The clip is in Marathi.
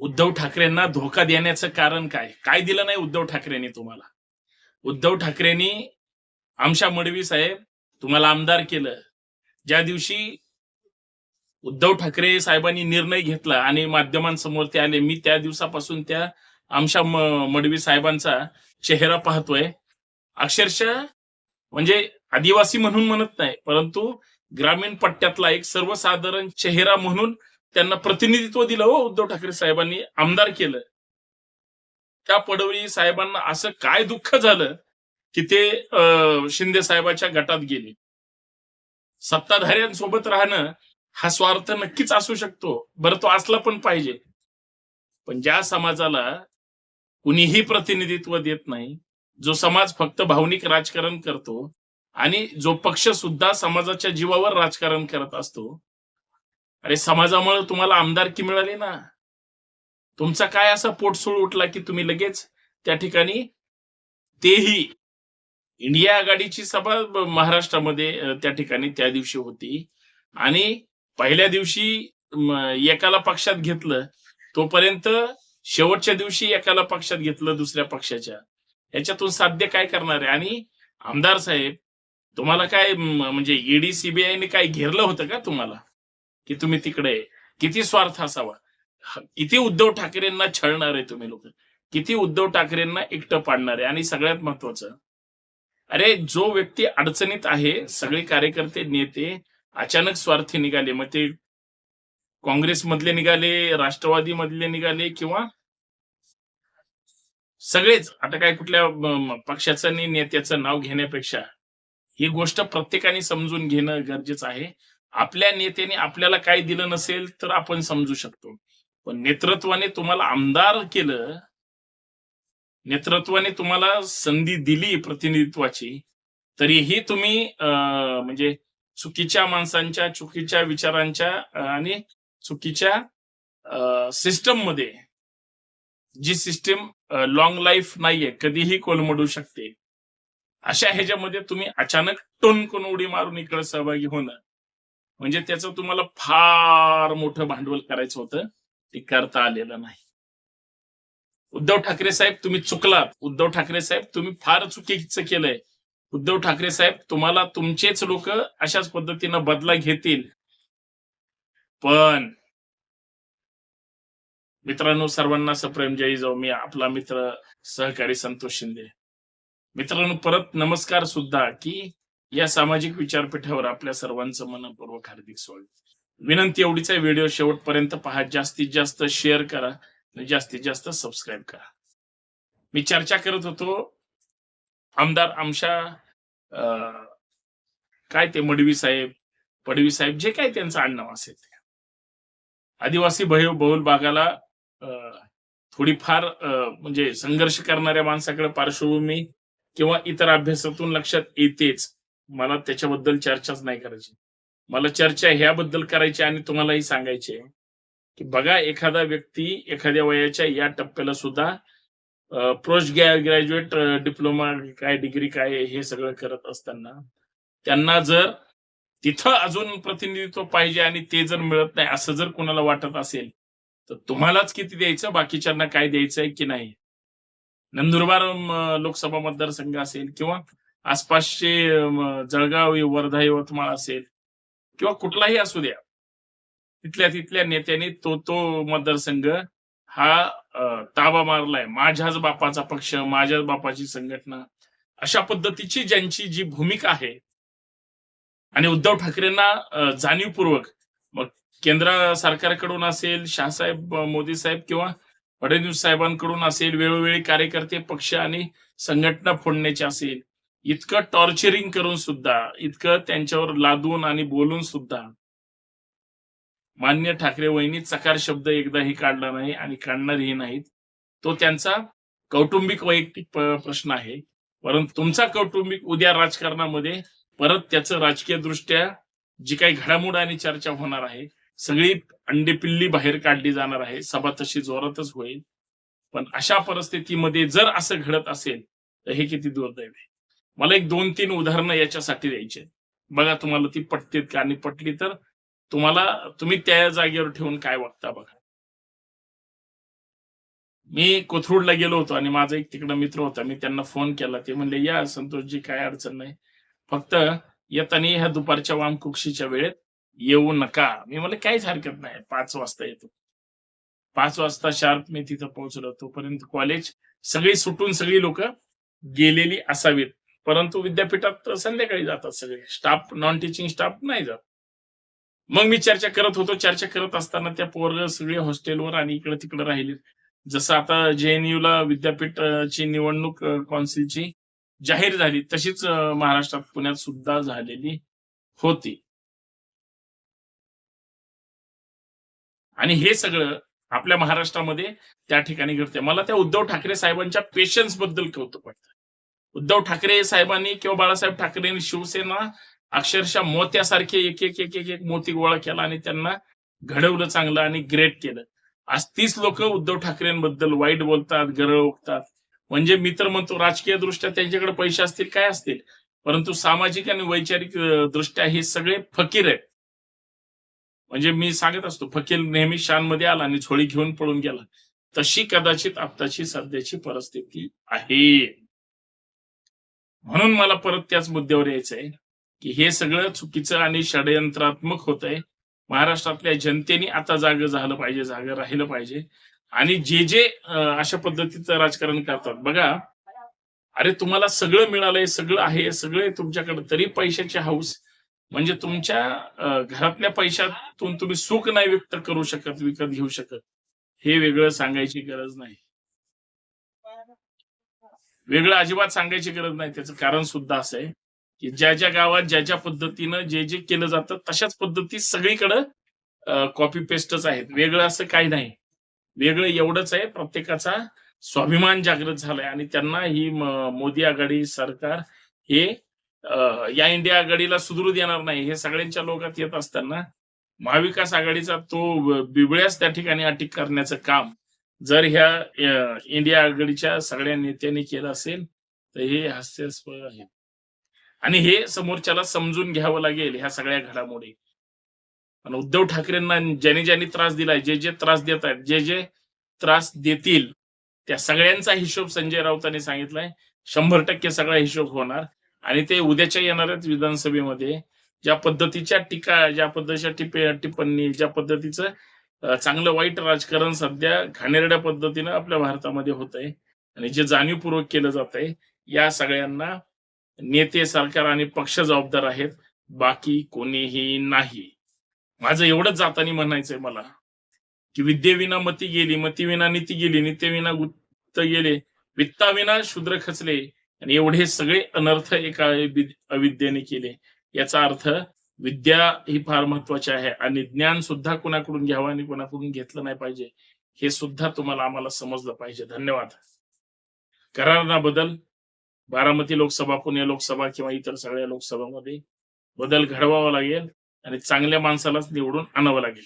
उद्धव ठाकरेंना धोका देण्याचं कारण काय? काय दिलं नाही उद्धव ठाकरेंनी तुम्हाला? उद्धव ठाकरेंनी आमच्या मडवी साहेब तुम्हाला आमदार केलं. ज्या दिवशी उद्धव ठाकरे साहेबांनी निर्णय घेतला आणि माध्यमांसमोर ते आले मी त्या दिवसापासून त्या आमच्या मडवी साहेबांचा चेहरा पाहतोय. अक्षरशः म्हणजे आदिवासी म्हणून म्हणत नाही परंतु ग्रामीण पट्ट्यातला एक सर्वसाधारण चेहरा म्हणून त्यांना प्रतिनिधित्व दिलं हो उद्धव ठाकरे साहेबांनी आमदार केलं. त्या पडवळी साहेबांना असं काय दुःख झालं की ते अं, शिंदे साहेबाच्या गटात गेले. सत्ताधाऱ्यांसोबत राहणं हा स्वार्थ नक्कीच असू शकतो. बरं तो असला पण पाहिजे. पण ज्या समाजाला कुणीही प्रतिनिधित्व देत नाही जो समाज फक्त भावनिक राजकारण करतो आणि जो पक्ष सुद्धा समाजाच्या जीवावर राजकारण करत असतो अरे समाजामुळे तुम्हाला आमदारकी मिळाली ना. तुमचा काय असा पोटसूळ उठला की तुम्ही लगेच त्या ठिकाणी तेही इंडिया आघाडीची सभा महाराष्ट्रामध्ये त्या ठिकाणी त्या दिवशी होती. आणि पहिल्या दिवशी एकाला पक्षात घेतलं तोपर्यंत शेवटच्या दिवशी एकाला पक्षात घेतलं दुसऱ्या पक्षाच्या. याच्यातून साध्य काय करणार आहे? आणि आमदार साहेब तुम्हाला काय म्हणजे ईडी सीबीआयने काय घेरलं होतं का तुम्हाला? की तुम्ही तिकडे किती स्वार्थ असावा. किती उद्धव ठाकरेंना छळणार आहे तुम्ही लोक. किती उद्धव ठाकरेंना एकटं पाडणार. आहे आणि सगळ्यात महत्वाचं अरे जो व्यक्ती अडचणीत आहे सगळे कार्यकर्ते नेते अचानक स्वार्थी निघाले. मग ते काँग्रेसमधले निघाले राष्ट्रवादी मधले निघाले किंवा सगळेच आता काय कुठल्या पक्षाचं आणि नेत्याचं नाव घेण्यापेक्षा ही गोष्ट प्रत्येकाने समजून घेणं गरजेचं आहे. आपल्या नेत्याने आपल्याला काय दिलं नसेल तर आपण समजू शकतो. पण नेतृत्वाने तुम्हाला आमदार केलं नेतृत्वाने तुम्हाला संधी दिली प्रतिनिधित्वाची तरीही तुम्ही म्हणजे चुकीच्या माणसांच्या चुकीच्या विचारांच्या आणि चुकीच्या सिस्टममध्ये जी सिस्टम लॉंग लाईफ नाहीये कधीही कोलमडू शकते. अशा ह्याच्यामध्ये तुम्ही अचानक टोनकून उडी मारून इकडे सहभागी होणं म्हणजे त्याचं तुम्हाला फार मोठं भांडवल करायचं होतं. ते करता आलेलं नाही. उद्धव ठाकरे साहेब तुम्ही चुकलात. उद्धव ठाकरे साहेब तुम्ही फार चुकीचं केलंय. उद्धव ठाकरे साहेब तुम्हाला तुमचेच लोक अशाच पद्धतीनं बदला घेतील. पण मित्रांनो सर्वांना सप्रेम जय जाऊ. मी आपला मित्र सहकारी संतोष शिंदे. मित्रांनो परत नमस्कार सुद्धा की या सामाजिक विचारपीठावर आपल्या सर्वांचं मनपूर्वक हार्दिक स्वागत. विनंती एवढीच आहे व्हिडिओ शेवटपर्यंत पहा. जास्तीत जास्त शेअर करा आणि जास्तीत जास्त सबस्क्राईब करा. मी चर्चा करत होतो आमदार आमच्या काय ते मडवी साहेब पडवी साहेब जे काय त्यांचं आडनाव असेल ते. आदिवासी बहु बहुल भागाला थोडीफार म्हणजे संघर्ष करणाऱ्या माणसाकडे पार्श्वभूमी किंवा इतर अभ्यासातून लक्षात येतेच. मला त्याच्याबद्दल चर्चाच नाही करायची. मला चर्चा ह्याबद्दल करायची आणि तुम्हालाही सांगायची आहे की बघा एखादा व्यक्ती एखाद्या वयाच्या या टप्प्याला सुद्धा पोस्ट ग्रॅज्युएट डिप्लोमा काय डिग्री काय हे सगळं करत असताना त्यांना जर तिथं अजून प्रतिनिधित्व पाहिजे आणि ते जर मिळत नाही असं जर कोणाला वाटत असेल तर तुम्हालाच किती द्यायचं? बाकीच्यांना काय द्यायचं आहे की नाही? नंदुरबार लोकसभा मतदारसंघ असेल किंवा आसपासचे जळगाव वर्धा यवतमाळ असेल किंवा कुठलाही असू द्या तिथल्या तिथल्या नेत्यांनी तो तो मतदारसंघ हा ताबा मारलाय. माझ्याच बापाचा पक्ष माझ्याच बापाची संघटना अशा पद्धतीची ज्यांची जी भूमिका आहे आणि उद्धव ठाकरेंना जाणीवपूर्वक मग केंद्र सरकारकडून असेल शहासाहेब मोदी साहेब किंवा फडणवीस साहेबांकडून असेल वेळोवेळी कार्यकर्ते पक्ष आणि संघटना फोडण्याची असेल इतकं टॉर्चरिंग करून सुद्धा इतकं त्यांच्यावर लादून आणि बोलून सुद्धा मान्य ठाकरे वहिनी चकार शब्द एकदाही काढला नाही आणि काढणारही नाहीत. तो त्यांचा कौटुंबिक वैयक्तिक प्रश्न आहे. परंतु तुमचा कौटुंबिक उद्या राजकारणामध्ये परत त्याचं राजकीय दृष्ट्या जी काही घडामोड आणि चर्चा होणार आहे सगळी अंडेपिल्ली बाहेर काढली जाणार आहे. सभा तशी जोरातच होईल. पण अशा परिस्थितीमध्ये जर असं घडत असेल तर हे किती दुर्दैव आहे. मला एक दोन तीन उदाहरणं याच्यासाठी द्यायची आहेत. बघा तुम्हाला ती पटतीत का आणि पटली तर तुम्हाला तुम्ही त्या जागेवर ठेवून काय वागता बघा. मी कोथरूडला गेलो होतो आणि माझा एक तिकडं मित्र होता मी त्यांना फोन केला. ते म्हणले या संतोषजी काय अडचण नाही. फक्त येताना ह्या दुपारच्या वामकुक्षीच्या वेळेत येऊ नका. मी मला काहीच हरकत नाही. पाच वाजता येतो. पाच वाजता शार्प मी तिथं पोहोचलो. तोपर्यंत कॉलेज सगळी सुटून सगळी लोक गेलेली असावीत. परंतु विद्यापीठात संध्याकाळी जातात सगळे. स्टाफ नॉन टीचिंग स्टाफ नाही जात. मग मी चर्चा करत होतो. चर्चा करत असताना त्या पोरग सगळे हॉस्टेलवर आणि इकडे तिकडे राहिले. जसं आता जेएनयू ला विद्यापीठाची निवडणूक कौन्सिलची जाहीर झाली तशीच महाराष्ट्रात पुण्यात सुद्धा झालेली होती. आणि हे सगळं आपल्या महाराष्ट्रामध्ये त्या ठिकाणी घडते मला त्या उद्धव ठाकरे साहेबांच्या पेशन्सबद्दल कौतुक पण उद्धव ठाकरे साहेबांनी किंवा बाळासाहेब ठाकरेंनी शिवसेना अक्षरशः मोत्यासारखे एक एक एक एक एक मोती गोळा केला आणि त्यांना घडवलं चांगलं आणि ग्रेट केलं. आज तीच लोक उद्धव ठाकरेंबद्दल वाईट बोलतात गरळ ओकतात म्हणजे मी तर म्हणतो राजकीय दृष्ट्या त्यांच्याकडे पैसे असतील काय असतील? परंतु सामाजिक आणि वैचारिक दृष्ट्या हे सगळे फकीर आहेत. म्हणजे मी सांगत असतो फकीर नेहमी शानमध्ये आला आणि झोळी घेऊन पळून गेला. तशी कदाचित आत्ताची सध्याची परिस्थिती आहे. म्हणून मला परत त्याच मुद्द्यावर यायचंय की हे सगळं चुकीचं आणि षडयंत्रात्मक होत आहे महाराष्ट्रातल्या जनतेने आता जाग झालं पाहिजे जाग राहिलं पाहिजे. आणि जे जे अशा पद्धतीचं राजकारण करतात. बघा अरे तुम्हाला सगळं मिळालंय सगळं आहे सगळं आहे तुमच्याकडे तरी पैशाची हाऊस. म्हणजे तुमच्या घरातल्या पैशातून तुम्ही सुख नाही व्यक्त करू शकत विकत घेऊ शकत. हे वेगळं सांगायची गरज नाही. वेगळं अजिबात सांगायची गरज नाही. त्याचं कारण सुद्धा असं आहे की ज्या ज्या गावात ज्या ज्या पद्धतीनं जे जे केलं जातं तशाच पद्धती सगळीकडं कॉपी पेस्टच आहेत. वेगळं असं काही नाही. वेगळं एवढंच आहे. प्रत्येकाचा स्वाभिमान जागृत झालाय आणि त्यांना ही मोदी आघाडी सरकार हे या इंडिया आघाडीला सुधरू देणार नाही. हे सगळ्यांच्या लोकात येत असताना महाविकास आघाडीचा तो बिबळ्यास त्या ठिकाणी अटक करण्याचं काम जर ह्या इंडिया आघाडीच्या सगळ्या नेत्यांनी केलं असेल तर हे हास्यास्पद आहे. आणि हे समोरच्याला समजून घ्यावं लागेल ह्या सगळ्या घडामोडी. आणि उद्धव ठाकरेंना ज्याने ज्यांनी त्रास दिलाय जे जे त्रास देत आहेत जे जे त्रास देतील त्या सगळ्यांचा हिशोब संजय राऊतांनी सांगितलाय. शंभर टक्के सगळा हिशोब होणार. आणि ते उद्याच्या येणाऱ्याच विधानसभेमध्ये ज्या पद्धतीच्या टीका ज्या पद्धतीच्या टिप्पणी ज्या पद्धतीचं चांगलं वाईट राजकारण सध्या घाणेरड्या पद्धतीनं आपल्या भारतामध्ये होत आहे आणि जे जाणीवपूर्वक केलं जात आहे या सगळ्यांना नेते सरकार आणि पक्ष जबाबदार आहेत. बाकी कोणीही नाही. माझं एवढंच जातानी म्हणायचंय मला की विद्येविना मती गेली मतीविना नीती गेली नित्यविना गुप्त गेले वित्ताविना शूद्र खचले आणि एवढे सगळे अनर्थ एका अविद्येने केले. याचा अर्थ विद्या ही फार महत्वाची आहे आणि ज्ञान सुद्धा कुणाकडून घ्यावं आणि कुणाकडून घेतलं नाही पाहिजे हे सुद्धा तुम्हाला आम्हाला समजलं पाहिजे. धन्यवाद. करारना बदल बारामती लोकसभा पुणे लोकसभा किंवा इतर सगळ्या लोकसभामध्ये बदल घडवावा लागेल आणि चांगल्या माणसालाच निवडून आणावं लागेल.